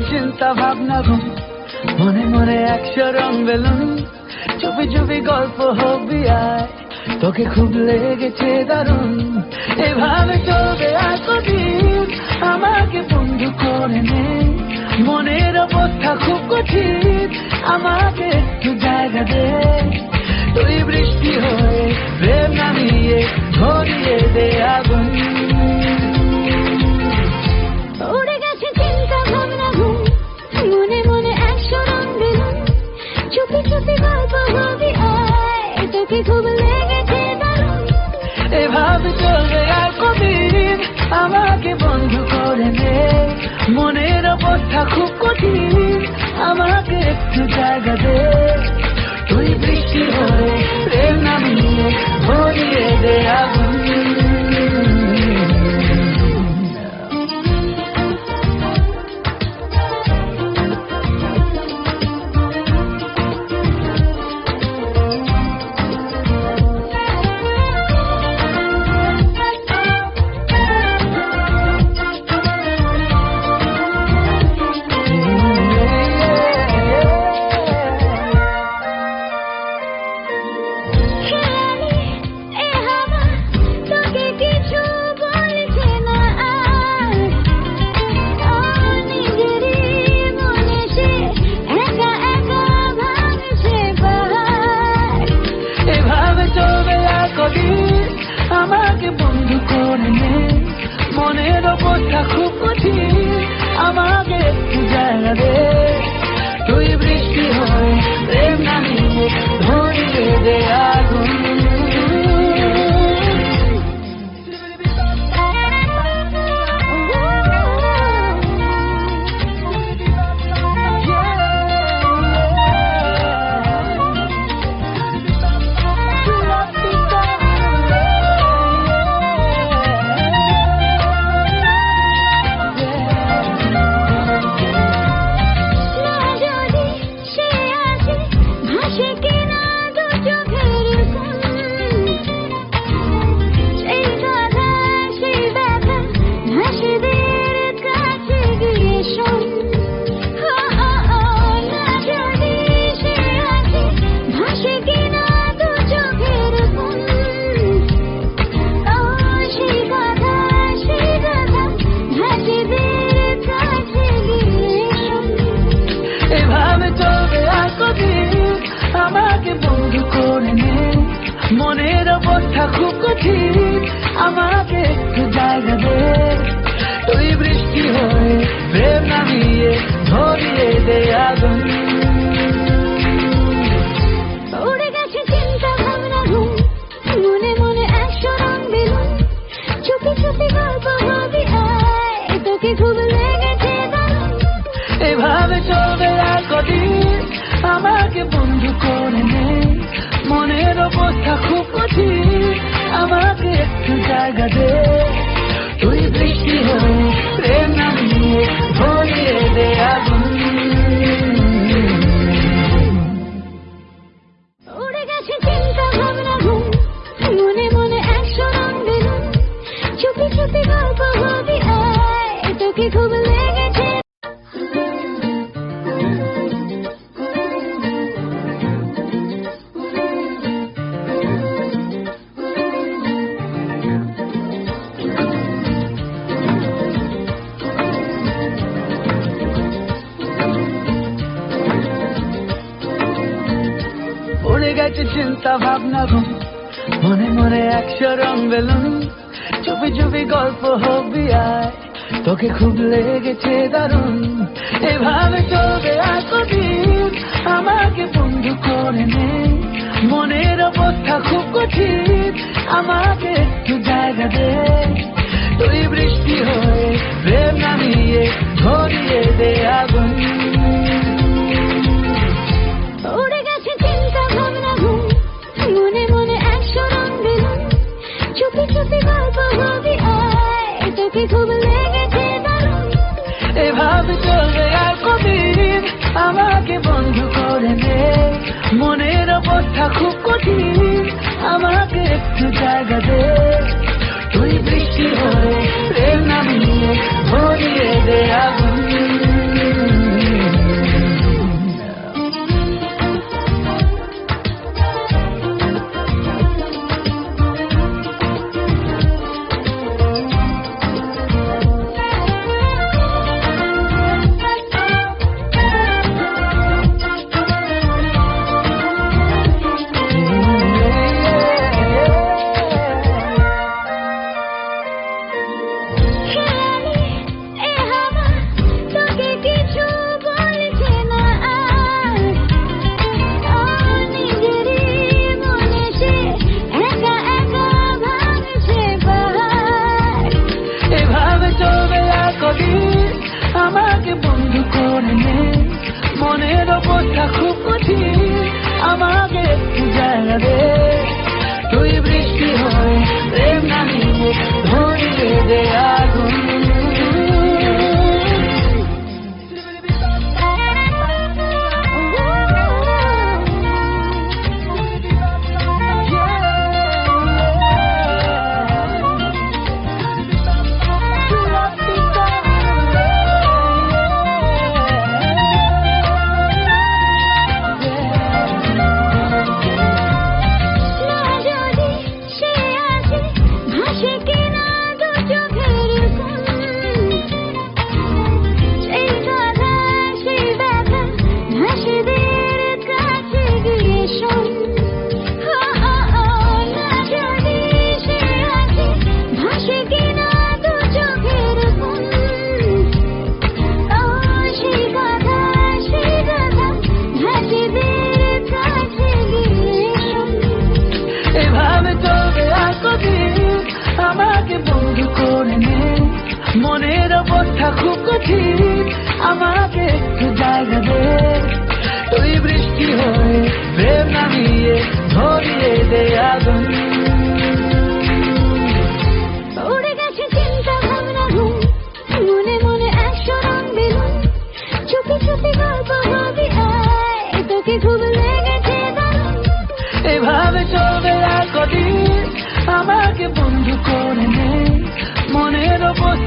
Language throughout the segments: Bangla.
চিন্তা ভাবনা ঘুম। মনে মনে একশো রং বেলুন। চুপি চুপি গল্প হবি আয়। তোকে খুব লেগেছে দারুণ। এভাবে চলবে আর আমাকে বন্ধু করে নে। মনের অবস্থা খুব কঠিন। আমাকে একটু জায়গা দে। তুই বৃষ্টি হয়ে প্রেম নামিয়ে ধরিয়ে দে আগুন। খুব কঠিন আমাকে একটু জায়গা দে। আমাকে বন্ধু করে নে। মনের অবস্থা খুব কঠিন, আমাকে একটু জায়গা দে। তুই বৃষ্টি হয় প্রেম নামিয়ে ধরিয়ে দে আগুন। এভাবে চলবে আর কদিন আমাকে বন্ধু করে নে। মনের অবস্থা খুব কঠিন। আমাকে একটু জায়গা দে। তুই বৃষ্টি হয়ে প্রেম নামিয়ে ধরিয়ে দে আগুন। মনের অবস্থা খুব কঠিন। আমাকে একটু জায়গা দে। তুই বৃষ্টি হয়ে প্রেম নামিয়ে ভরিয়ে দে আগুন। উড়ে চিন্তা ভাবনা ঘুম মনে মনে একশো রং বেলুন। চুপি চুপি গল্প হবি আয়। তোকে খুব লেগেছে দারুণ। এভাবে চলবে কদিন আমাকে বন্ধু করে নে। মনের অবস্থা খুব কঠিন। আমাকে একটু জায়গা দে। তুই বৃষ্টি হয়ে প্রেম নামিয়ে ধরিয়ে দে। আমাকে বন্ধু করে দে। মনের অবস্থা খুব কঠিন, আমাকে একটু জায়গা দে। তুই বৃষ্টি হয়ে প্রেম নামিয়ে ভরিয়ে দে আগুন।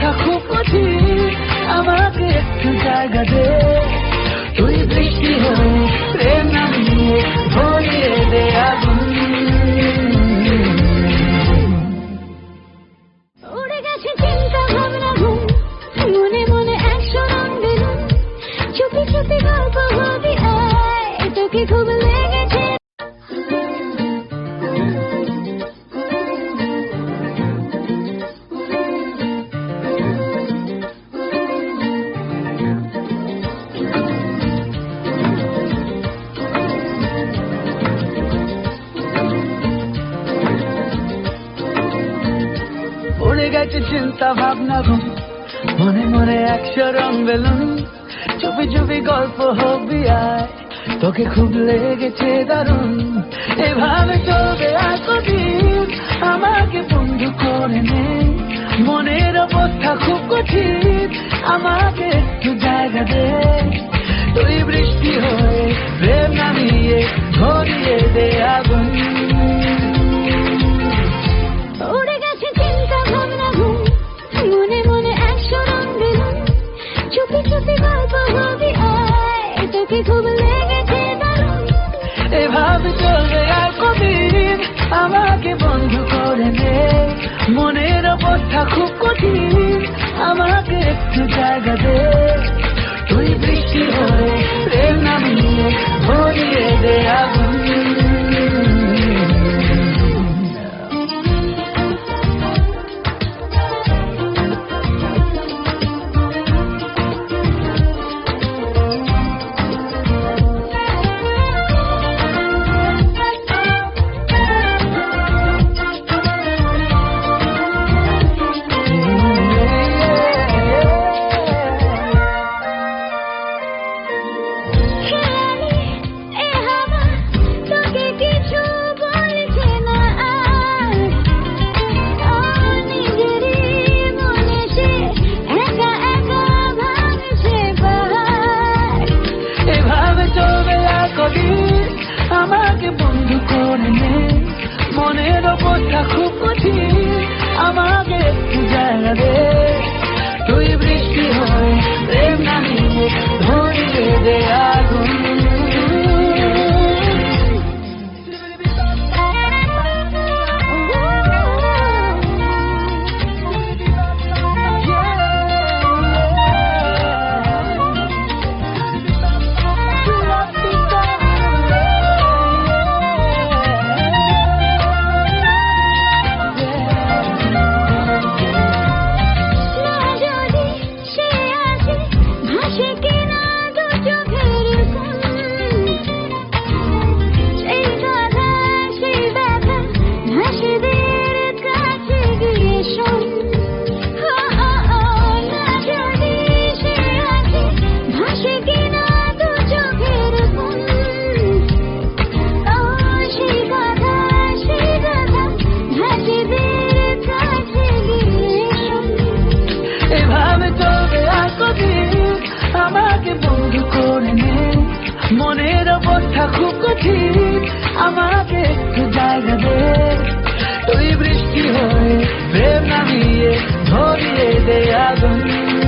থাকুক মাঝি আমাকে একটু জায়গা দে তুই বৃষ্টি হয়ে প্রেম নামিয়ে ভরিয়ে দে আগুন চিন্তা ভাবনা ঘুম। মনে মনে একশো রং বেলুন। চুপি চুপি গল্প হবি আয়। তোকে খুব লেগেছে দারুণ। এভাবে চলবে এতদিন। আমাকে বন্ধু করে নে। মনের অবস্থা খুব কঠিন। আমাকে একটু জায়গা দে। তুই বৃষ্টি হয়ে প্রেম নামিয়ে ঘরিয়ে দে আগুন। খুব কঠিন আমাকে একটু জায়গা দে। তুই বৃষ্টি হো আমাকে বন্ধু করে নে। মনের ওপরটা খুব কঠিন, আমাকে একটু জায়গা দে। তুই বৃষ্টি হয় প্রেম না ধরিয়ে দেয়া আর আমাকে বন্ধু মনের অবস্থা খুব কঠিন, আমাকে একটু জায়গা তুই বৃষ্টি হয়ে প্রেম নামিয়ে ধরিয়ে দে আগুন।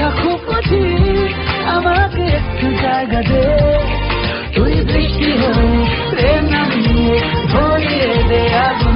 খুব কঠিন আমাকে একটু জায়গা দে। তুই বৃষ্টি হয়ে প্রেম নামিয়ে ভরিয়ে দে আগুন।